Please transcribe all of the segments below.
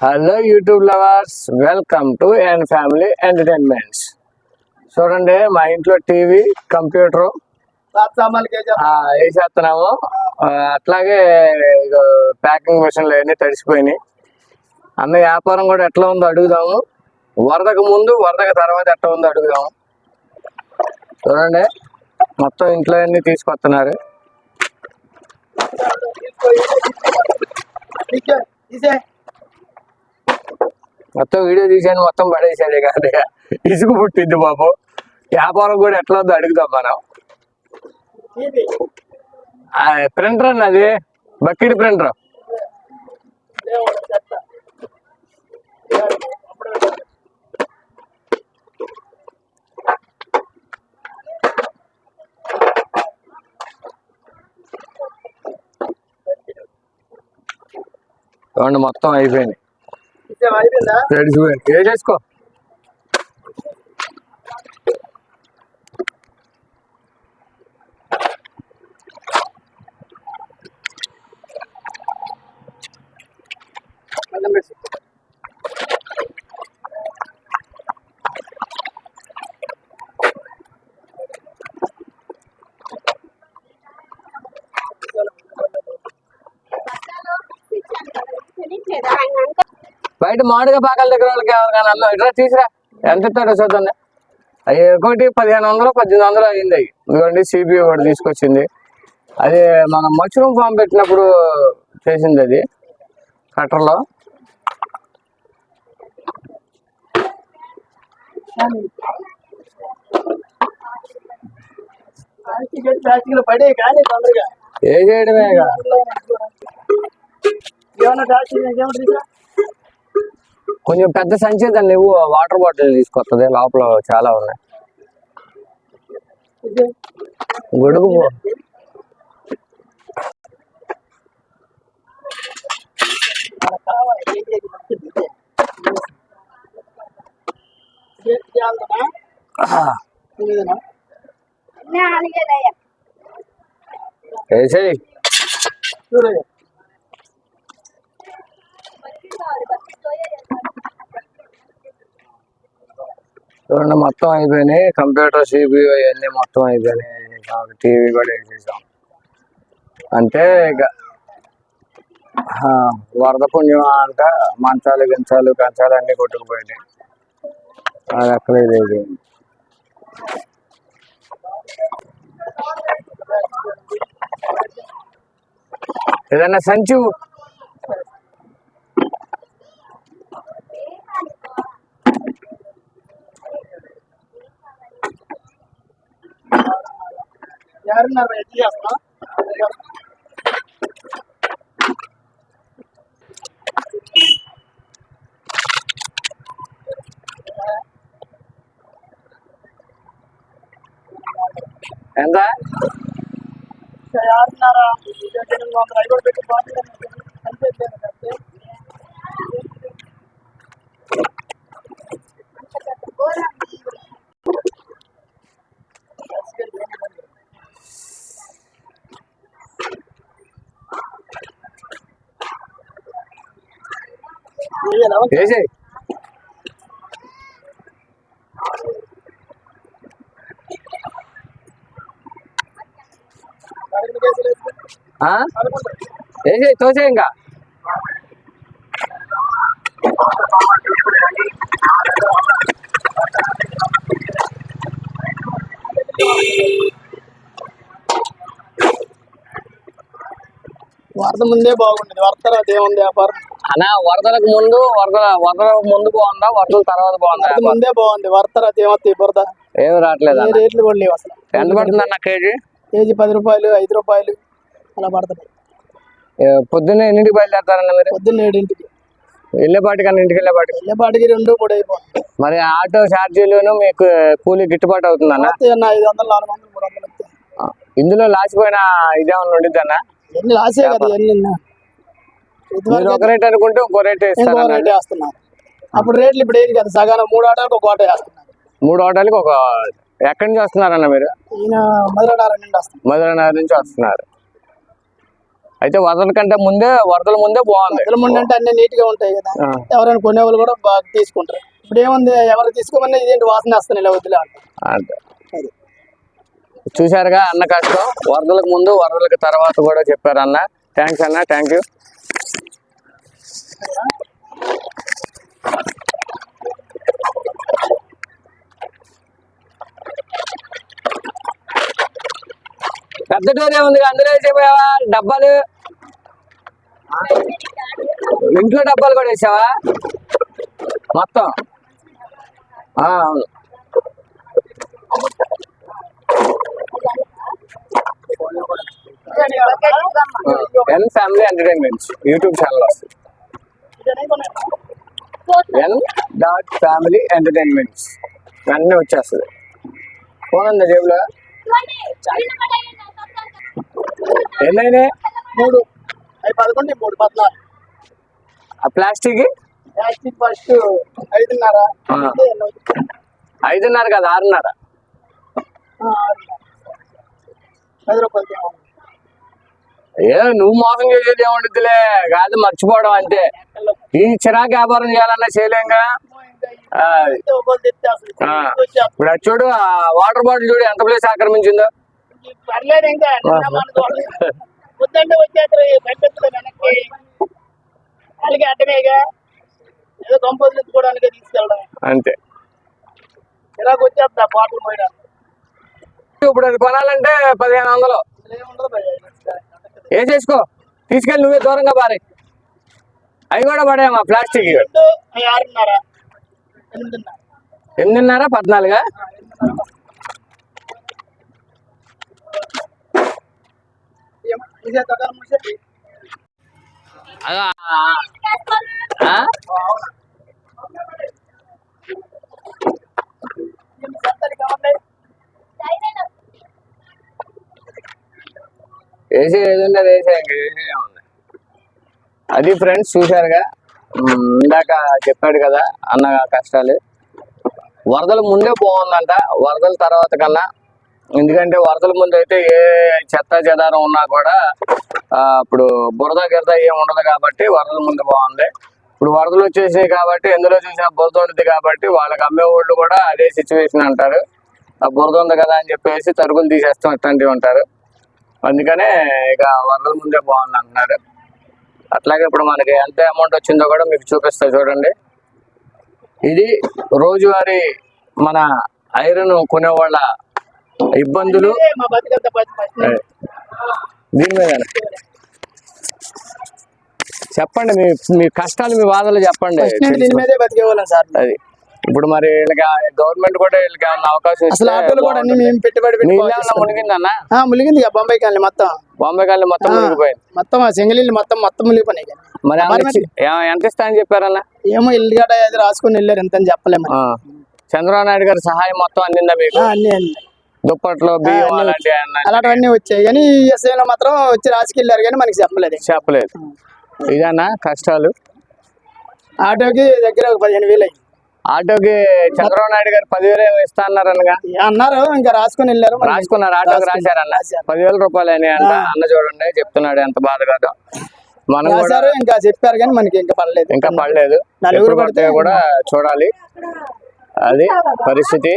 Hello YouTube lovers welcome to N family entertainments చూడండి మా ఇంట్లో టీవీ కంప్యూటర్ వేసేస్తున్నాము. అట్లాగే ప్యాకింగ్ మిషన్లు అన్నీ తడిసిపోయినాయి. అన్న వ్యాపారం కూడా ఎట్లా ఉందో అడుగుదాము. వరదకు ముందు వరదకు తర్వాత ఎట్లా ఉందో అడుగుదాము. చూడండి మొత్తం ఇంట్లో అన్ని తీసుకొస్తున్నారు. మొత్తం వీడియో తీసాను మొత్తం పడేసాడు కాదు ఇసుగు పుట్టింది బాబు. వ్యాపారం కూడా ఎట్లా ఉందో అడుగుదాం మనం. ప్రింటర్ అన్న అది బకెట్ ప్రింటర్ చూడండి మొత్తం అయిపోయింది? తడిసిపోయింది ఏ చేసుకో? బయట మామిడిగా పాకాల దగ్గర వాళ్ళకి ఎవరికైనా అన్న ఇట్లా తీసిరా. ఎంత ఇస్తాడో చూద్దాం అవి ఒకటి పదిహేను వందలు పద్దెనిమిది వందలు అయింది అవి ఇదిగోండి సిబిఐ ఒకటి తీసుకొచ్చింది. అది మనం మష్రూమ్ ఫామ్ పెట్టినప్పుడు చేసింది అది కట్టర్లో. పడే కానీ తొందరగా ఏ చేయడమే ఏమన్నా కొంచెం పెద్ద సంచి దాన్ని నువ్వు వాటర్ బాటిల్ తీసుకొస్తుంది. లోపల చాలా ఉన్నాయి. గొడుగు పో. చూడండి మొత్తం అయిపోయినాయి కంప్యూటర్ సిపియు అవన్నీ మొత్తం అయిపోయినాయి. టీవీ కూడా వేసేసాం. అంటే ఇక వరద పుణ్యం అంట మంచాలు గించాలు కంచాలు అన్నీ కొట్టుకుపోయినాయి. అది అక్కడ ఇది ఏదన్నా సంచి ఎవరున్నారు ఎట్లా చేస్తా ఎంత ఎవరున్నారా ఎనిమిది వందల ఐదు పెట్టి బాగుంటుంది అంతే అంతే వేసేయ్ తోసేయ్ ఇంకా. వరద ముందే బాగుండేది వరద తర్వాత ఏముంది వ్యాపారం. అన్న వరదలకు ముందు వరద వరదలకు ముందు బాగుందా వరదల తర్వాత బాగుందా వరద ముందే బాగుంది. వరద ఏమవుతాయి బురద ఏమి రావట్లేదు అన్న. రేట్లు కూడా లేవు అసలు. ఎంత పడుతుంది అన్న కేజీ? కేజీ పది రూపాయలు ఐదు రూపాయలు అలా పడుతుంది. ఏ, పొద్దున్నే ఎన్నింటికి బయలుదేరతారన్న మీరు? పొద్దున్న ఏడింటికి. వెళ్ళేపాటి కన్నా ఇంటికి వెళ్ళేపాటికి? వెళ్ళేపాటికి రెండు కూడా అయిపోతుంది. మరి ఆటో ఛార్జీలను మీకు కూలీ గిట్టుబాటు అవుతుందన్న అన్న? ఐదు వందలు నాలుగు వందలు మూడు వందలు ఇందులో లాసిపోయిన ఇదేమన్నా ఉండిద్ది అన్న? ఎన్ని లాసే కదా మీరు ఒక రేట్ అనుకుంటే ఇంకో రేట్ ఇంకో ఇస్తారన్న రేట్ వేస్తున్నారు. అప్పుడు రేట్లు ఇప్పుడు ఏంటి కదా సగానం మూడు ఆటోలకు ఒక ఆటో వేస్తున్నారు. మూడు ఆటోలకి ఒక ఎక్కడి నుంచి వస్తున్నారన్న మీరు? మధురనారాయణ నుండి వస్తున్నారు. మధురనగర్ నుంచి వస్తున్నారు. అయితే వరదల కంటే ముందే వరదల ముందే బాగుంది. ఇళ్ళ ముందు అంటే అన్ని నీట్గా ఉంటాయి కదా. ఎవరైనా కొనేవాళ్ళు కూడా బాగా తీసుకుంటారు. ఇప్పుడు ఏముంది ఎవరు తీసుకోమన్నా ఇదేంటి వాసన వస్తాను ఇలా వద్దులే చూశారుగా అన్న కష్టం. వరదలకు ముందు వరదలకు తర్వాత కూడా చెప్పారు అన్న. థ్యాంక్స్ అన్న థ్యాంక్ యూ పెద్ద డోర్ ఏముంది అందులో వేసేపోయావా డబ్బాలు? ఇంట్లో డబ్బాలు కూడా వేసావా? మొత్తం? అవును. N family entertainments YouTube channel వస్తుంది. ఎన్ డాట్ ఫ్యామిలీ ఎంటర్టైన్మెంట్స్ వెంటనే వచ్చేస్తుంది. ఫోన్ ఉందా జేబులో ఎన్నైనా? మూడు. అవి పదకొండు మూడు పద్నాలుగు. ఆ ప్లాస్టిక్? ప్లాస్టిక్ ఫస్ట్ ఐదున్నర? ఐదున్నర కదా ఆరున్నర. పది రూపాయలు. ఏ నువ్వు మోసం చేసేది ఏముండిద్దిలే? కాదు మర్చిపోవడం అంతే. ఈ చిరాకు వ్యాపారం చేయాలన్నా చేయలేంగా. ఇప్పుడు అది చూడు ఆ వాటర్ బాటిల్ చూడు ఎంత ప్లేస్ ఆక్రమించిందో. అంతే. ఇలాగ వచ్చేస్తా బాటిల్ పోయడానికి ఇప్పుడు అది కొనాలంటే పదిహేను వందలు. ఏం చేసుకో? తీసుకెళ్ళి నువ్వే దూరంగా పారి అవి కూడా పడేయమ్మా ప్లాస్టిక్ ఎనిమిదిన్నర పద్నాలుగా ఆ, ఎనిమిదిన్నర. ఏం? ఇదే తొక్కలు మూసేది? అదా, ఆ? ఆ, అవునా. ఏం చెప్తారు కావాలి? వేసి ఏదంటే అది వేసే ఇంక వేసేదే ఉంది అది ఫ్రెండ్స్ చూశారుగా. ఇందాక చెప్పాడు కదా అన్న కష్టాలు. వరదల ముందే బాగుందంట వరదల తర్వాత కన్నా. ఎందుకంటే వరదల ముందు అయితే ఏ చెత్త చెదారం ఉన్నా కూడా ఇప్పుడు బురద గిరద ఏం ఉండదు కాబట్టి వరదల ముందు బాగుంది. ఇప్పుడు వరదలు వచ్చేసినాయి కాబట్టి ఎందులో చూసినా బురద ఉంది కాబట్టి వాళ్ళకి అమ్మేవాళ్ళు కూడా అదే సిచ్యువేషన్ అంటారు. ఆ బురద ఉంది కదా అని చెప్పేసి తరుగులు తీసేస్తాం ఇట్లాంటివి ఉంటారు అందుకనే ఇక వరదల ముందే బాగుంది అంటున్నారు. అట్లాగే ఇప్పుడు మనకి ఎంత అమౌంట్ వచ్చిందో కూడా మీకు చూపిస్తా చూడండి. ఇది రోజువారీ మన ఐరన్ కొనేవాళ్ళ ఇబ్బందులు. బతి బతి ఏ, దీని మీద చెప్పండి మీ మీ కష్టాలు మీ బాధలు చెప్పండి. దీని మీదే బతికేవాళ్ళం సార్. అది. ఇప్పుడు మరి వీళ్ళకి గవర్నమెంట్ కూడా వీళ్ళకి అవకాశం అసలు ఆటోలు కూడా అన్ని. మేము పెట్టుబడి మునిగిందన్నా మునిగింది బొంబాయి కాలనీ మొత్తం. బాంబే కాళ్ళు మొత్తం మునిగిపోయింది. మొత్తం సింగిల్ ఇల్లు మొత్తం మొత్తం మునిగిపోయినాయి. మరి ఎంత ఇస్తా అని చెప్పారన్నా ఏమో ఇల్లు గడ ఏదో రాసుకొని వెళ్ళారు ఎంత అని చెప్పలేము. చంద్రబాబు నాయుడు గారి సహాయం మొత్తం అందిందా మీకు? అన్ని అన్ని దుప్పట్లు బియ్యం అలాంటివి అలాంటివన్నీ వచ్చాయి. కానీ ఎస్ఐ లో మాత్రం వచ్చి రాసుకు వెళ్ళారు కానీ మనకి చెప్పలేదు. చెప్పలేదు. ఇదన్నా కష్టాలు? ఆటోకి దగ్గర ఒక పదిహేను వేలు అయ్యి ఆటోకి చంద్రబాబు నాయుడు గారు పదివేలు ఏమో ఇస్తా అన్నారనగా అన్నారు? ఇంకా రాసుకొని వెళ్ళారు రాసుకున్నారు ఆటోకి రాశారన్న. రాశారు. పదివేల రూపాయలు అయినాయి అంట అన్న చూడండి చెప్తున్నాడు ఎంత బాధ కాదు. మనం కూడా ఇంకా చెప్పారు కానీ మనకి ఇంకా పడలేదు. ఇంకా పడలేదు. నలుగురు పడితే కూడా చూడాలి. అది పరిస్థితి.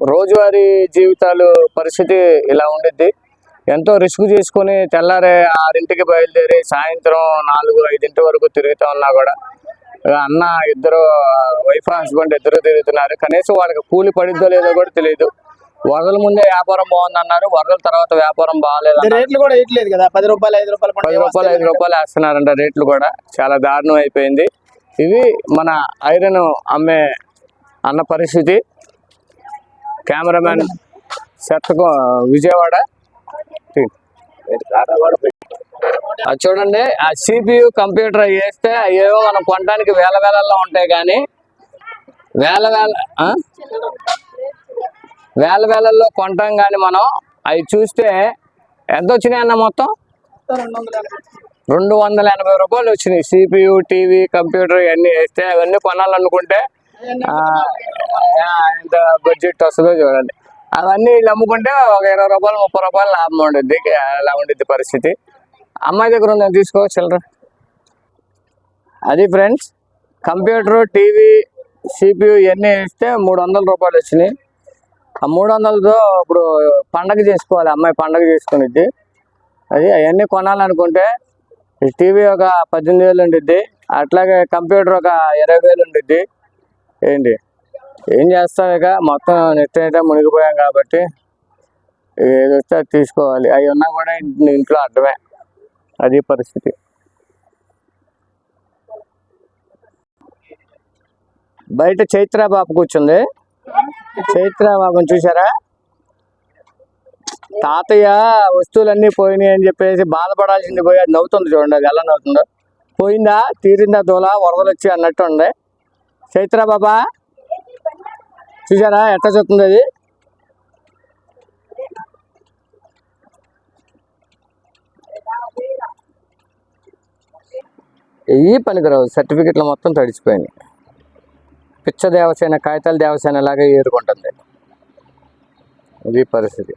రోజువారీ జీవితాలు పరిస్థితి ఇలా ఉండిద్ది. ఎంతో రిస్క్ చేసుకొని తెల్లారే ఆరింటికి బయలుదేరి సాయంత్రం నాలుగు ఐదింటి వరకు తిరుగుతా ఉన్నా కూడా అన్న ఇద్దరు వైఫ్ హస్బెండ్ ఇద్దరు తిరుగుతున్నారు. కనీసం వాళ్ళకి కూలి పడిద్దో లేదో కూడా తెలియదు వరదల ముందే వ్యాపారం బాగుందన్నారు. వరదల తర్వాత వ్యాపారం బాగాలేదు రేట్లు కూడా వేయట్లేదు కదా. పది రూపాయలు ఐదు రూపాయలు పది రూపాయలు ఐదు రూపాయలు వేస్తున్నారంట రేట్లు కూడా. చాలా దారుణం అయిపోయింది. ఇవి మన ఐరన్ అమ్మే అన్న పరిస్థితి. కెమెరామెన్ శతకం విజయవాడ. అది చూడండి ఆ సిపియు కంప్యూటర్ అవి వేస్తే ఏవో మనం కొనడానికి వేల వేలల్లో ఉంటాయి కానీ వేల వేల వేల వేలల్లో కొంటాం కానీ మనం అవి చూస్తే ఎంత వచ్చినాయి అన్న మొత్తం? రెండు వందల ఎనభై. రూపాయలు వచ్చినాయి. సిపియు టీవీ కంప్యూటర్ ఇవన్నీ వేస్తే అవన్నీ కొనాలనుకుంటే ఎంత బడ్జెట్ వస్తుందో చూడండి. అవన్నీ వీళ్ళు అమ్ముకుంటే ఒక ఇరవై రూపాయలు ముప్పై రూపాయలు లాభం ఉండుద్ది అలా ఉండిద్ది పరిస్థితి. అమ్మాయి దగ్గర ఉందని తీసుకో చిల్లర. అది ఫ్రెండ్స్ కంప్యూటర్ టీవీ సిపియు ఇవన్నీ ఇస్తే మూడు వందల రూపాయలు వచ్చినాయి. ఆ మూడు వందలతో ఇప్పుడు పండగ చేసుకోవాలి అమ్మాయి పండగ చేసుకునిద్ది. అది అవన్నీ కొనాలనుకుంటే ఈ టీవీ ఒక పద్దెనిమిది వేలు ఉండిద్ది అట్లాగే కంప్యూటర్ ఒక ఇరవై వేలు ఉండిద్ది. ఏంటి? ఏం చేస్తాం ఇక? మొత్తం నెట్ అయితే మునిగిపోయాం కాబట్టి ఏదొస్తే అది తీసుకోవాలి. అవి ఉన్నా కూడా ఇంట్లో అడ్డమే. అది పరిస్థితి. బయట చైత్రాబాబు కూర్చుంది. చైత్ర చూసారా తాతయ్య వస్తువులన్నీ పోయినాయి అని చెప్పేసి బాధపడాల్సింది పోయి అది నవ్వుతుంది చూడండి అది ఎలా నవ్వుతుందో. పోయిందా? తీరిందా దూల? వరదలు వచ్చి అన్నట్టు ఉంది. చైత్ర బాబా చూసారా ఎట్ట చూస్తుంది అది? ఈ పనికిరావు. సర్టిఫికెట్లు మొత్తం తడిచిపోయినాయి పిచ్చ దేవసేన కాగితాల దేవసేన లాగా ఏరుకుంటుంది ఇది పరిస్థితి.